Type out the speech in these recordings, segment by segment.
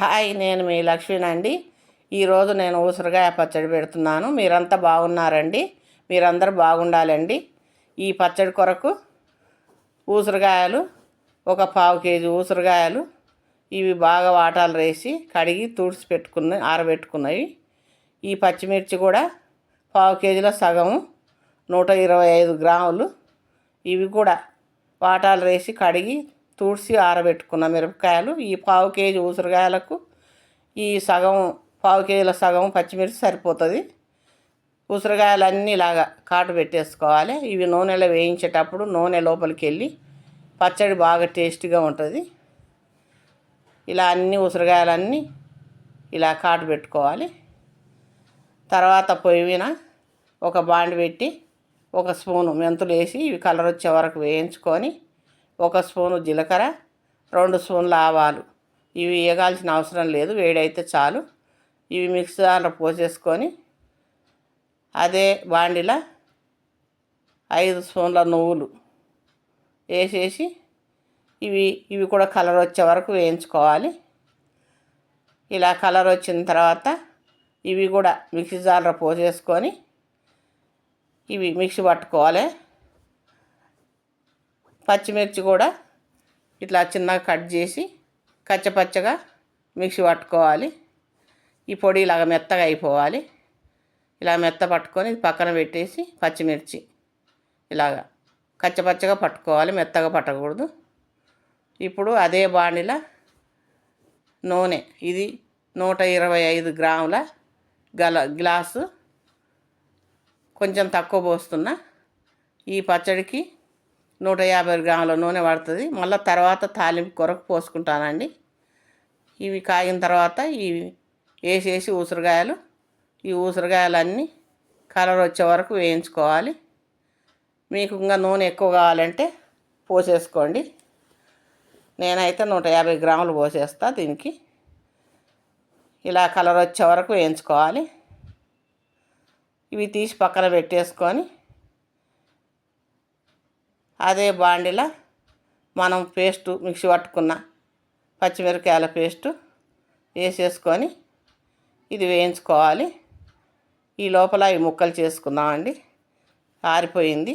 Hi నేను మీ లక్ష్మీనండి ఈరోజు నేను ఊసరగాయ పచ్చడి పెడుతున్నాను. మీరంతా బాగున్నారండి? మీరందరూ బాగుండాలండి? ఈ పచ్చడి కొరకు ఉసిరికాయలు ఒక పావు కేజీ ఉసిరికాయలు ఇవి బాగా వాటాలు వేసి కడిగి తుడిచి పెట్టుకున్న ఆరబెట్టుకున్నవి. ఈ పచ్చిమిర్చి కూడా పావు కేజీలో సగము నూట ఇరవై ఐదు గ్రాములు ఇవి కూడా వాటాలు వేసి కడిగి తుడిచి ఆరబెట్టుకున్న మిరపకాయలు ఈ పావు కేజీ ఉసిరికాయలకు ఈ సగం పావు కేజీల సగం పచ్చిమిర్చి సరిపోతుంది. ఉసిరికాయలు అన్నీ ఇలాగా కాటు పెట్టేసుకోవాలి. ఇవి నూనెలో వేయించేటప్పుడు నూనె లోపలికి వెళ్ళి పచ్చడి బాగా టేస్టీగా ఉంటుంది. ఇలా అన్ని ఉసిరికాయలన్నీ ఇలా కాటు పెట్టుకోవాలి. తర్వాత పొయ్యి మీద ఒక బాండ్ పెట్టి ఒక స్పూను మెంతులు వేసి ఇవి కలర్ వచ్చే వరకు వేయించుకొని ఒక స్పూను జీలకర్ర రెండు స్పూన్ల ఆవాలు. ఇవి వేగాల్సిన అవసరం లేదు వేడైతే చాలు. ఇవి మిక్సీలో పోసేసుకొని అదే బాండిలో ఐదు స్పూన్ల నువ్వులు వేసేసి ఇవి ఇవి కూడా కలర్ వచ్చే వరకు వేయించుకోవాలి. ఇలా కలర్ వచ్చిన తర్వాత ఇవి కూడా మిక్సీ జార్లో పోసేసుకొని ఇవి మిక్సీ పట్టుకోవాలి. పచ్చిమిర్చి కూడా ఇట్లా చిన్నగా కట్ చేసి కచ్చపచ్చగా మిక్సీ పట్టుకోవాలి. ఈ పొడి ఇలాగ మెత్తగా అయిపోవాలి. ఇలా మెత్త పట్టుకొని పక్కన పెట్టేసి పచ్చిమిర్చి ఇలాగా కచ్చపచ్చగా పట్టుకోవాలి. మెత్తగా పట్టకూడదు. ఇప్పుడు అదే బాణిల నూనె. ఇది నూట ఇరవై ఐదు గ్రాముల గల గ్లాసు కొంచెం తక్కువ పోస్తున్నా ఈ పచ్చడికి నూట యాభై గ్రాముల నూనె పడుతుంది. మళ్ళీ తర్వాత తాలింపు కొరకు పోసుకుంటానండి. ఇవి కాగిన తర్వాత ఇవి వేసేసి ఉసిరికాయలు ఈ ఉసిరికాయలన్నీ కలర్ వచ్చే వరకు వేయించుకోవాలి. మీకు ఇంకా నూనె ఎక్కువ కావాలంటే పోసేసుకోండి. నేనైతే నూట యాభై గ్రాములు పోసేస్తా దీనికి. ఇలా కలర్ వచ్చే వరకు వేయించుకోవాలి. ఇవి తీసి పక్కన పెట్టేసుకొని అదే బాండిలో మనం పేస్టు మిక్సీ పట్టుకున్న పచ్చిమిరపకాయల పేస్టు వేసేసుకొని ఇది వేయించుకోవాలి. ఈ లోపల ఈ ముక్కలు చేసుకుందామండి. ఆరిపోయింది.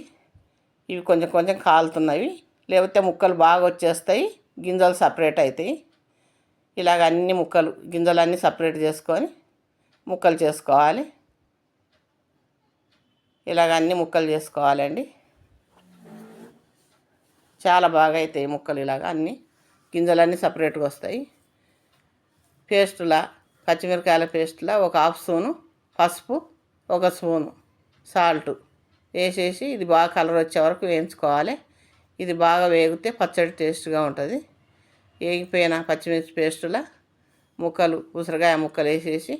ఇవి కొంచెం కొంచెం కాలుతున్నవి. లేకపోతే ముక్కలు బాగా వచ్చేస్తాయి. గింజలు సపరేట్ అవుతాయి. ఇలాగ అన్ని ముక్కలు గింజలన్నీ సపరేట్ చేసుకొని ముక్కలు చేసుకోవాలి. ఇలాగ అన్ని ముక్కలు చేసుకోవాలండి. చాలా బాగా అవుతాయి ముక్కలు ఇలాగా అన్నీ. గింజలన్నీ సపరేట్గా వస్తాయి. పేస్టులా పచ్చిమిరకాయల పేస్టులా ఒక హాఫ్ స్పూను పసుపు ఒక స్పూను సాల్ట్ వేసేసి ఇది బాగా కలర్ వచ్చే వరకు వేయించుకోవాలి. ఇది బాగా వేగితే పచ్చడి టేస్ట్గా ఉంటుంది. వేగిపోయిన పచ్చిమిర్చి పేస్టులా ముక్కలు ఉసిరికాయ ముక్కలు వేసేసి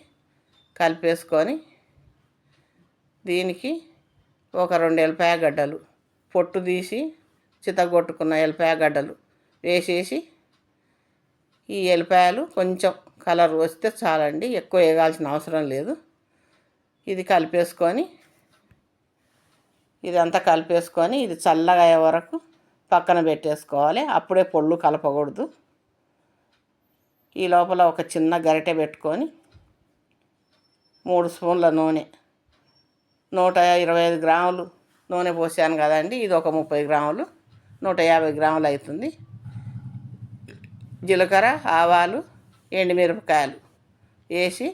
కలిపేసుకొని దీనికి ఒక రెండు ఎల్లిపాయ గడ్డలు పొట్టు తీసి చితగొట్టుకున్న ఎల్లిపాయ గడ్డలు వేసేసి ఈ ఎలిపాయలు కొంచెం కలర్ వస్తే చాలండి ఎక్కువ వేయాల్సిన అవసరం లేదు. ఇది కలిపేసుకొని ఇదంతా కలిపేసుకొని ఇది చల్లగా అయ్యే వరకు పక్కన పెట్టేసుకోవాలి. అప్పుడే పొళ్ళు కలపకూడదు. ఈ లోపల ఒక చిన్న గరిటె పెట్టుకొని మూడు స్పూన్ల నూనె నూట ఇరవై ఐదు గ్రాములు నూనె పోసాను కదండి ఇది ఒక ముప్పై గ్రాములు. నూట యాభై గ్రాములు అవుతుంది. జీలకర్ర ఆవాలు ఎండుమిరపకాయలు వేసి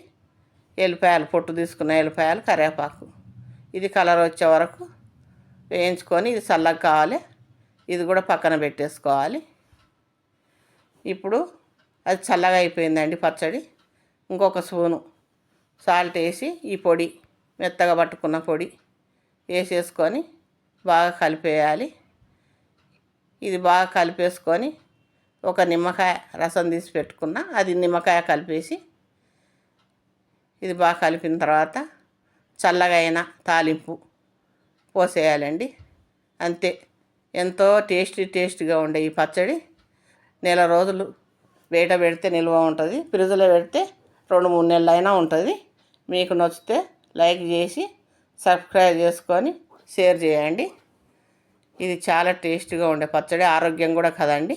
ఎల్లిపాయలు పొట్టు తీసుకున్న ఎల్లిపాయలు కరివేపాకు. ఇది కలర్ వచ్చే వరకు వేయించుకొని ఇది చల్లగా కావాలి. ఇది కూడా పక్కన పెట్టేసుకోవాలి. ఇప్పుడు అది చల్లగా అయిపోయిందండి పచ్చడి. ఇంకొక స్పూను సాల్ట్ వేసి ఈ పొడి మెత్తగా పట్టుకున్న పొడి వేసేసుకొని బాగా కలిపేయాలి. ఇది బాగా కలిపేసుకొని ఒక నిమ్మకాయ రసం తీసి పెట్టుకున్న అది నిమ్మకాయ కలిపేసి ఇది బాగా కలిపిన తర్వాత చల్లగా అయిన తాలింపు పోసేయాలండి. అంతే. ఎంతో టేస్టీ టేస్టీగా ఉండే ఈ పచ్చడి. నెల రోజులు బయట పెడితే నిల్వ ఉంటుంది. ఫ్రిడ్జ్లో పెడితే రెండు మూడు నెలలు అయినా ఉంటుంది. మీకు నచ్చితే లైక్ చేసి సబ్స్క్రైబ్ చేసుకొని షేర్ చేయండి. ఇది చాలా టేస్టీగా ఉండే పచ్చడి ఆరోగ్యం కూడా కదండి.